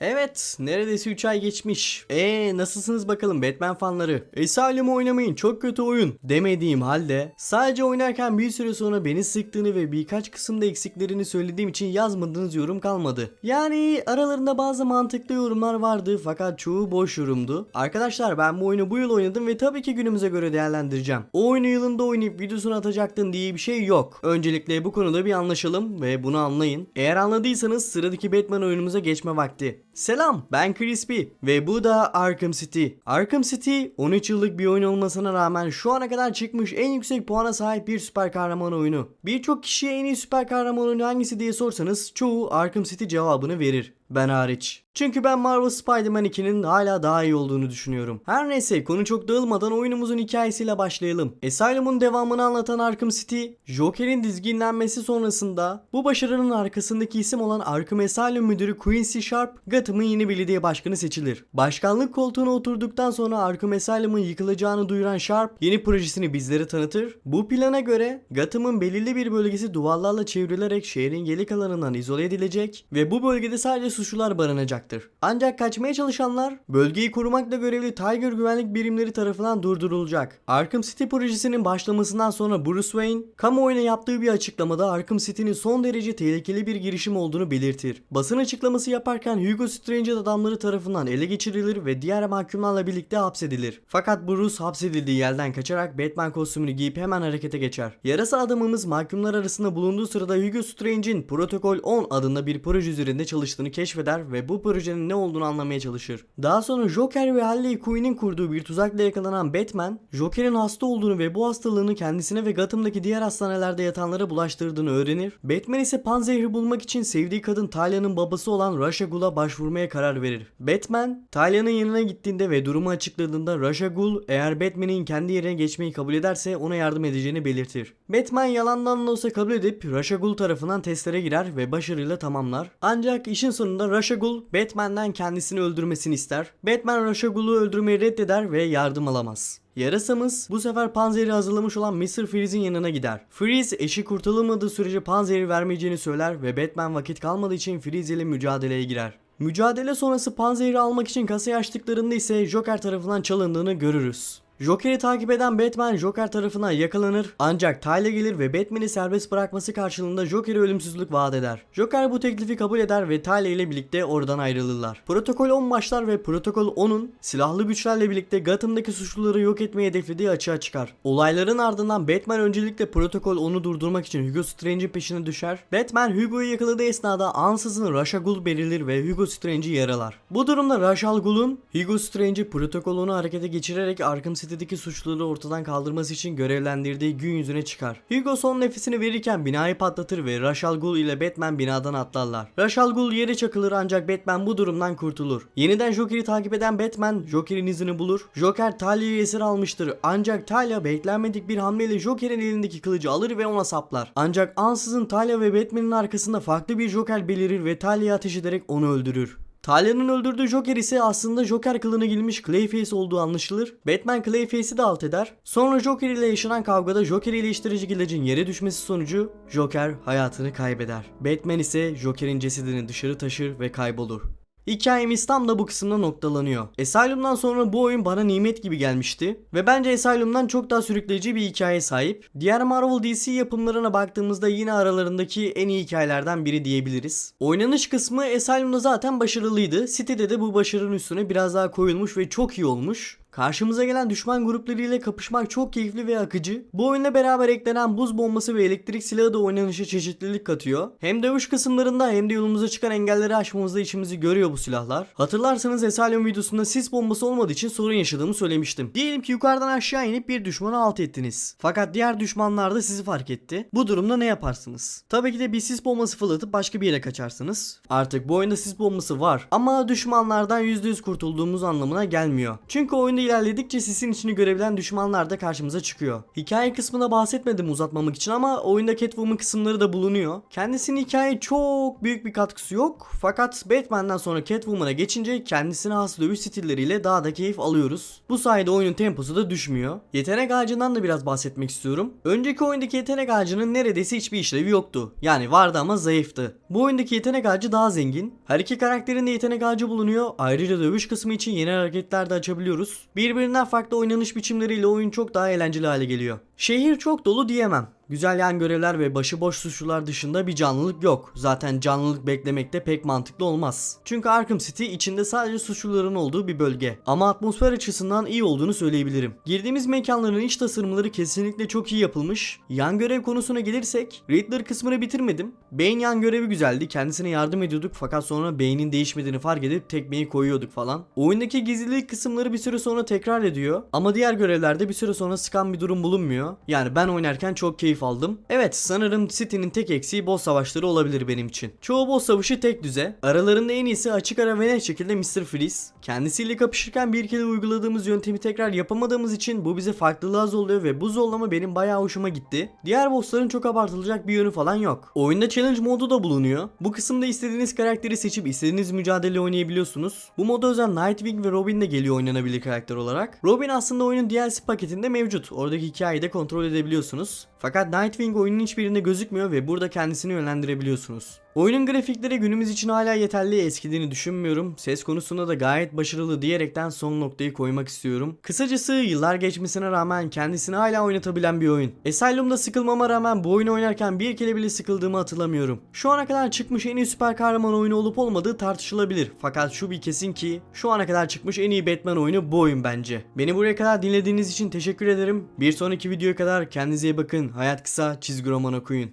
Evet, neredeyse 3 ay geçmiş. Eee nasılsınız bakalım Batman fanları? Asylum oynamayın çok kötü oyun demediğim halde sadece oynarken bir süre sonra beni sıktığını ve birkaç kısımda eksiklerini söylediğim için yazmadığınız yorum kalmadı. Yani aralarında bazı mantıklı yorumlar vardı fakat çoğu boş yorumdu. Arkadaşlar ben bu oyunu bu yıl oynadım ve tabii ki günümüze göre değerlendireceğim. O oyunu yılında oynayıp videosunu atacaktın diye bir şey yok. Öncelikle bu konuda bir anlaşalım ve bunu anlayın. Eğer anladıysanız sıradaki Batman oyunumuza geçme vakti. Selam ben Crispy ve bu da Arkham City. Arkham City 13 yıllık bir oyun olmasına rağmen şu ana kadar çıkmış en yüksek puana sahip bir süper kahraman oyunu. Birçok kişiye en iyi süper kahraman oyunu hangisi diye sorsanız çoğu Arkham City cevabını verir. Ben hariç. Çünkü ben Marvel Spider-Man 2'nin hala daha iyi olduğunu düşünüyorum. Her neyse konu çok dağılmadan oyunumuzun hikayesiyle başlayalım. Asylum'un devamını anlatan Arkham City, Joker'in dizginlenmesi sonrasında bu başarının arkasındaki isim olan Arkham Asylum müdürü Quincy Sharp, Gotham'ın yeni belediye başkanı seçilir. Başkanlık koltuğuna oturduktan sonra Arkham Asylum'un yıkılacağını duyuran Sharp, yeni projesini bizlere tanıtır. Bu plana göre Gotham'ın belirli bir bölgesi duvarlarla çevrilerek şehrin geri kalanından izole edilecek ve bu bölgede sadece suçlular barınacaktır. Ancak kaçmaya çalışanlar bölgeyi korumakla görevli Tiger güvenlik birimleri tarafından durdurulacak. Arkham City projesinin başlamasından sonra Bruce Wayne kamuoyuna yaptığı bir açıklamada Arkham City'nin son derece tehlikeli bir girişim olduğunu belirtir. Basın açıklaması yaparken Hugo Strange'in adamları tarafından ele geçirilir ve diğer mahkumlarla birlikte hapsedilir. Fakat Bruce hapsedildiği yerden kaçarak Batman kostümünü giyip hemen harekete geçer. Yarasa adamımız mahkumlar arasında bulunduğu sırada Hugo Strange'in Protokol 10 adında bir proje üzerinde çalıştığını keşfeder ve bu projenin ne olduğunu anlamaya çalışır. Daha sonra Joker ve Harley Quinn'in kurduğu bir tuzakla yakalanan Batman, Joker'in hasta olduğunu ve bu hastalığını kendisine ve Gotham'daki diğer hastanelerde yatanlara bulaştırdığını öğrenir. Batman ise panzehri bulmak için sevdiği kadın Talia'nın babası olan Rasha Ghul'a başvurmaya karar verir. Batman, Talia'nın yanına gittiğinde ve durumu açıkladığında Rasha Ghul eğer Batman'in kendi yerine geçmeyi kabul ederse ona yardım edeceğini belirtir. Batman yalandan da olsa kabul edip Rasha Ghul tarafından testlere girer ve başarıyla tamamlar. Ancak işin sonunda Rasha Ghul Batman'den kendisini öldürmesini ister. Batman Rasha Ghul'u öldürmeyi reddeder ve yardım alamaz. Yarasamız bu sefer panzehri hazırlamış olan Mr. Freeze'in yanına gider. Freeze eşi kurtulamadığı sürece panzehri vermeyeceğini söyler ve Batman vakit kalmadığı için Freeze ile mücadeleye girer. Mücadele sonrası panzehri almak için kasayı açtıklarında ise Joker tarafından çalındığını görürüz. Joker'i takip eden Batman Joker tarafından yakalanır ancak Talia gelir ve Batman'i serbest bırakması karşılığında Joker'e ölümsüzlük vaat eder. Joker bu teklifi kabul eder ve Talia ile birlikte oradan ayrılırlar. Protokol 10 başlar ve Protokol 10'un silahlı güçlerle birlikte Gotham'daki suçluları yok etmeyi hedeflediği açığa çıkar. Olayların ardından Batman öncelikle Protokol 10'u durdurmak için Hugo Strange'in peşine düşer. Batman Hugo'yu yakaladığı esnada ansızın Rasha Ghul belirir ve Hugo Strange'i yaralar. Bu durumda Ra's al Hugo Strange'i Protokol 10'u harekete geçirerek Arkham City'deki suçluları ortadan kaldırması için görevlendirdiği gün yüzüne çıkar. Hugo son nefesini verirken binayı patlatır ve Ra's al Ghul ile Batman binadan atlarlar. Ra's al Ghul yere çakılır ancak Batman bu durumdan kurtulur. Yeniden Joker'i takip eden Batman Joker'in izini bulur. Joker Talia'yı esir almıştır ancak Talia beklenmedik bir hamleyle Joker'in elindeki kılıcı alır ve ona saplar. Ancak ansızın Talia ve Batman'in arkasında farklı bir Joker belirir ve Talia'yı ateş ederek onu öldürür. Talia'nın öldürdüğü Joker ise aslında Joker kılığına girmiş Clayface olduğu anlaşılır. Batman Clayface'i de alt eder. Sonra Joker ile yaşanan kavgada Joker iyileştirici ilacın yere düşmesi sonucu Joker hayatını kaybeder. Batman ise Joker'in cesedini dışarı taşır ve kaybolur. Hikayemiz tam da bu kısımda noktalanıyor. Asylum'dan sonra bu oyun bana nimet gibi gelmişti ve bence Asylum'dan çok daha sürükleyici bir hikaye sahip. Diğer Marvel DC yapımlarına baktığımızda yine aralarındaki en iyi hikayelerden biri diyebiliriz. Oynanış kısmı Asylum'da zaten başarılıydı. City'de de bu başarının üstüne biraz daha koyulmuş ve çok iyi olmuş. Karşımıza gelen düşman gruplarıyla kapışmak çok keyifli ve akıcı. Bu oyunla beraber eklenen buz bombası ve elektrik silahı da oynanışa çeşitlilik katıyor. Hem dövüş kısımlarında hem de yolumuza çıkan engelleri aşmamızda içimizi görüyor bu silahlar. Hatırlarsanız Asylum videosunda sis bombası olmadığı için sorun yaşadığımı söylemiştim. Diyelim ki yukarıdan aşağı inip bir düşmanı alt ettiniz. Fakat diğer düşmanlar da sizi fark etti. Bu durumda ne yaparsınız? Tabii ki de bir sis bombası fırlatıp başka bir yere kaçarsınız. Artık bu oyunda sis bombası var ama düşmanlardan %100 kurtulduğumuz anlamına gelmiyor. Çünkü oyunda ilerledikçe sisin içini görebilen düşmanlar da karşımıza çıkıyor. Hikaye kısmına bahsetmedim uzatmamak için ama oyunda Catwoman kısımları da bulunuyor. Kendisinin hikayeye çok büyük bir katkısı yok. Fakat Batman'den sonra Catwoman'a geçince kendisine has dövüş stilleriyle daha da keyif alıyoruz. Bu sayede oyunun temposu da düşmüyor. Yetenek ağacından da biraz bahsetmek istiyorum. Önceki oyundaki yetenek ağacının neredeyse hiçbir işlevi yoktu. Yani vardı ama zayıftı. Bu oyundaki yetenek ağacı daha zengin. Her iki karakterin de yetenek ağacı bulunuyor. Ayrıca dövüş kısmı için yeni hareketler de açabiliyoruz. Birbirinden farklı oynanış biçimleriyle oyun çok daha eğlenceli hale geliyor. Şehir çok dolu diyemem. Güzel yan görevler ve başıboş suçlular dışında bir canlılık yok. Zaten canlılık beklemek de pek mantıklı olmaz. Çünkü Arkham City içinde sadece suçluların olduğu bir bölge. Ama atmosfer açısından iyi olduğunu söyleyebilirim. Girdiğimiz mekanların iç tasarımları kesinlikle çok iyi yapılmış. Yan görev konusuna gelirsek, Riddler kısmını bitirmedim. Bane yan görevi güzeldi. Kendisine yardım ediyorduk fakat sonra Bane'in değişmediğini fark edip tekmeyi koyuyorduk falan. Oyundaki gizlilik kısımları bir süre sonra tekrar ediyor. Ama diğer görevlerde bir süre sonra sıkan bir durum bulunmuyor. Yani ben oynarken çok keyif aldım. Evet sanırım City'nin tek eksiği boss savaşları olabilir benim için. Çoğu boss savaşı tek düze. Aralarında en iyisi açık ara ve net şekilde Mr. Freeze. Kendisiyle kapışırken bir kere uyguladığımız yöntemi tekrar yapamadığımız için bu bize farklılığa zorluyor ve bu zorlama benim bayağı hoşuma gitti. Diğer bossların çok abartılacak bir yönü falan yok. Oyunda challenge modu da bulunuyor. Bu kısımda istediğiniz karakteri seçip istediğiniz mücadele oynayabiliyorsunuz. Bu moda özel Nightwing ve Robin de geliyor oynanabilir karakter olarak. Robin aslında oyunun DLC paketinde mevcut. Oradaki hikayeyi de kontrol edebiliyorsunuz. Fakat Nightwing oyunun hiçbirinde gözükmüyor ve burada kendisini yönlendirebiliyorsunuz. Oyunun grafikleri günümüz için hala yeterli eskidiğini düşünmüyorum. Ses konusunda da gayet başarılı diyerekten son noktayı koymak istiyorum. Kısacası yıllar geçmesine rağmen kendisini hala oynatabilen bir oyun. Asylum'da sıkılmama rağmen bu oyunu oynarken bir kere bile sıkıldığımı hatırlamıyorum. Şu ana kadar çıkmış en iyi süper kahraman oyunu olup olmadığı tartışılabilir. Fakat şu bir kesin ki şu ana kadar çıkmış en iyi Batman oyunu bu oyun bence. Beni buraya kadar dinlediğiniz için teşekkür ederim. Bir sonraki videoya kadar kendinize iyi bakın. Hayat kısa, çizgi roman okuyun.